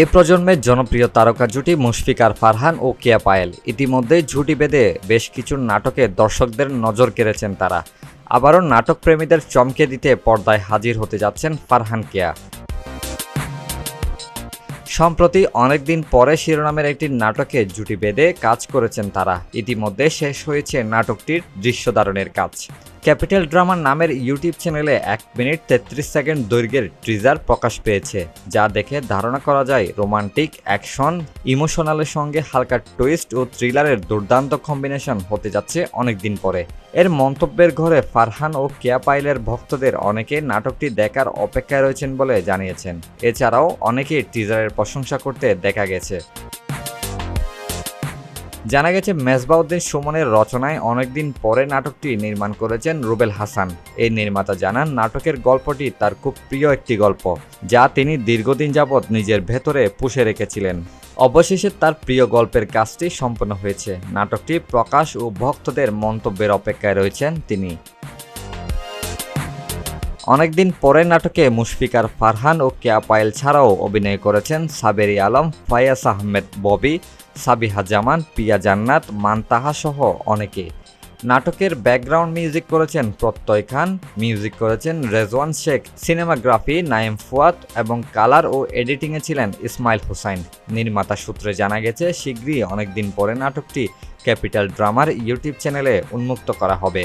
এ প্রজন্মের জনপ্রিয় তারকা জুটি মুশফিক আর ফারহান ও কেয়া পায়েল। ইতিমধ্যে জুটি বেঁধে বেশ কিছু নাটকে দর্শকদের নজর কেড়েছেন তারা। আবারও নাটক প্রেমীদের চমকে দিতে পর্দায় হাজির হতে যাচ্ছেন ফারহান কেয়া। সম্প্রতি অনেকদিন পরে শিরোনামের একটি নাটকে জুটি বেঁধে কাজ করেছেন তারা। ইতিমধ্যে শেষ হয়েছে নাটকটির দৃশ্যধারণের কাজ। ক্যাপিটাল ড্রামার নামের ইউটিউব চ্যানেলে এক মিনিট তেত্রিশ সেকেন্ড দৈর্ঘ্যের ট্রিজার প্রকাশ পেয়েছে, যা দেখে ধারণা করা যায় রোমান্টিক অ্যাকশন, ইমোশনালের সঙ্গে হালকা টুইস্ট ও থ্রিলারের দুর্দান্ত কম্বিনেশন হতে যাচ্ছে অনেকদিন পরে। এর মন্তব্যের ঘরে ফারহান ও কেয়া পাইলের ভক্তদের অনেকে নাটকটি দেখার অপেক্ষায় রয়েছেন বলে জানিয়েছেন। এছাড়াও অনেকেই টিজারের প্রশংসা করতে দেখা গেছে। জানা গেছে, মেজবাউদ্দিন সুমনের রচনায় অনেকদিন পরে নাটকটি নির্মাণ করেছেন রুবেল হাসান। এই নির্মাতা জানান, নাটকের গল্পটি তার খুব প্রিয় একটি গল্প, যা তিনি দীর্ঘদিন যাবৎ নিজের ভেতরে পুষে রেখেছিলেন। অবশেষে তার প্রিয় গল্পের কাজটি সম্পন্ন হয়েছে। নাটকটি প্রকাশ ও ভক্তদের মন্তব্যের অপেক্ষায় রয়েছেন তিনি। অনেকদিন পরে নাটকে মুশফিকার ফারহান ও কেয়া পায়েল ছাড়াও অভিনয় করেছেন সাবেরি আলম, ফায়াস আহমেদ, ববি, সাবিহা জামান, পিয়া জান্নাত, মানতাহা সহ অনেকে। নাটকের ব্যাকগ্রাউন্ড মিউজিক করেছেন প্রত্যয় খান মিউজিক করেছেন রেজওয়ান শেখ সিনেমাগ্রাফি নাইম ফুয়াত এবং কালার ও এডিটিংয়ে ছিলেন ইসমাইল হুসাইন। নির্মাতা সূত্রে জানা গেছে, শীঘ্রই অনেকদিন পরে নাটকটি ক্যাপিটাল ড্রামার ইউটিউব চ্যানেলে উন্মুক্ত করা হবে।